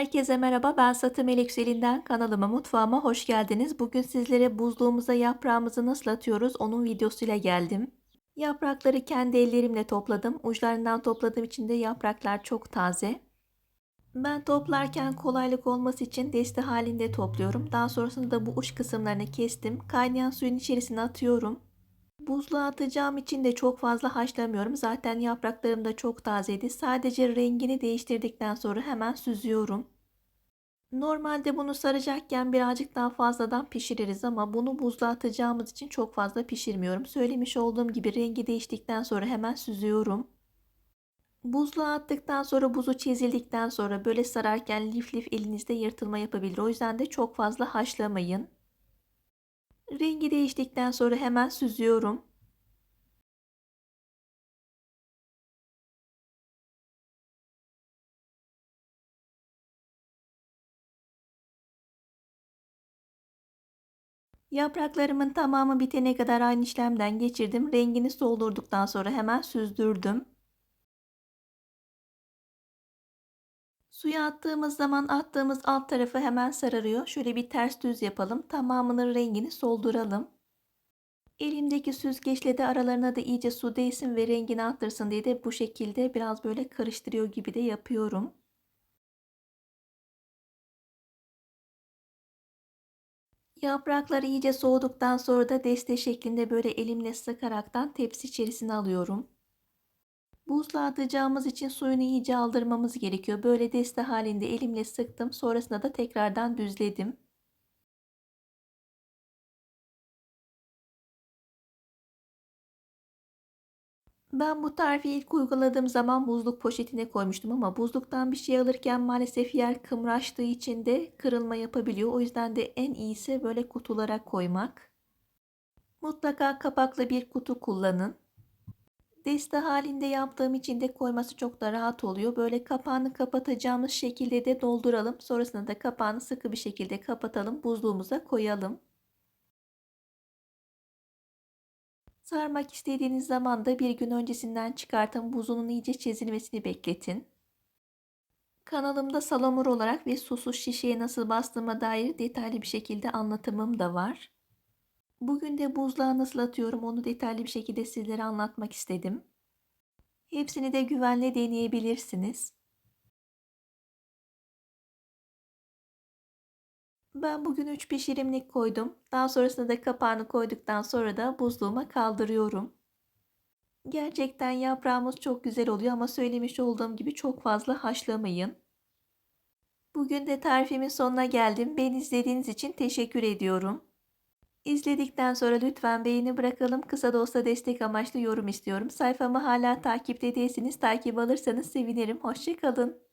Herkese merhaba ben Satı Melek Selin'den kanalıma mutfağıma hoş geldiniz. Bugün sizlere buzluğumuza yaprağımızı nasıl atıyoruz onun videosuyla geldim. Yaprakları kendi ellerimle topladım. Uçlarından topladığım için de yapraklar çok taze. Ben toplarken kolaylık olması için deste halinde topluyorum. Daha sonrasında da bu uç kısımlarını kestim. Kaynayan suyun içerisine atıyorum. Buzluğa atacağım için de çok fazla haşlamıyorum. Zaten yapraklarım da çok tazeydi. Sadece rengini değiştirdikten sonra hemen süzüyorum. Normalde bunu saracakken birazcık daha fazladan pişiririz ama bunu buzluğa atacağımız için çok fazla pişirmiyorum. Söylemiş olduğum gibi rengi değiştikten sonra hemen süzüyorum. Buzluğa attıktan sonra buzu çizildikten sonra böyle sararken lif lif elinizde yırtılma yapabilir. O yüzden de çok fazla haşlamayın. Rengi değiştikten sonra hemen süzüyorum. Yapraklarımın tamamı bitene kadar aynı işlemden geçirdim. Rengini soldurduktan sonra hemen süzdürdüm. Suya attığımız zaman attığımız alt tarafı hemen sararıyor. Şöyle bir ters düz yapalım. Tamamının rengini solduralım. Elimdeki süzgeçle de aralarına da iyice su değsin ve rengini arttırsın diye de bu şekilde biraz böyle karıştırıyor gibi de yapıyorum. Yapraklar iyice soğuduktan sonra da deste şeklinde böyle elimle sıkaraktan tepsi içerisine alıyorum. Buzluğa atacağımız için suyunu iyice aldırmamız gerekiyor. Böyle deste halinde elimle sıktım. Sonrasında da tekrardan düzledim. Ben bu tarifi ilk uyguladığım zaman buzluk poşetine koymuştum ama buzluktan bir şey alırken maalesef yer kımraştığı için de kırılma yapabiliyor. O yüzden de en iyisi böyle kutulara koymak. Mutlaka kapaklı bir kutu kullanın. Deste halinde yaptığım için de koyması çok da rahat oluyor. Böyle kapağını kapatacağımız şekilde de dolduralım. Sonrasında da kapağını sıkı bir şekilde kapatalım. Buzluğumuza koyalım. Sarmak istediğiniz zaman da bir gün öncesinden çıkartın. Buzunun iyice çizilmesini bekletin. Kanalımda salamur olarak ve susuz şişeye nasıl bastığıma dair detaylı bir şekilde anlatımım da var. Bugün de buzluğa nasıl atıyorum onu detaylı bir şekilde sizlere anlatmak istedim. Hepsini de güvenle deneyebilirsiniz. Ben bugün 3 pişirimlik koydum. Daha sonrasında da kapağını koyduktan sonra da buzluğuma kaldırıyorum. Gerçekten yaprağımız çok güzel oluyor ama söylemiş olduğum gibi çok fazla haşlamayın. Bugün de tarifimin sonuna geldim. Beni izlediğiniz için teşekkür ediyorum. İzledikten sonra lütfen beğeni bırakalım. Kısa da olsa destek amaçlı yorum istiyorum. Sayfamı hala takipte değilsiniz. Takip alırsanız sevinirim. Hoşçakalın.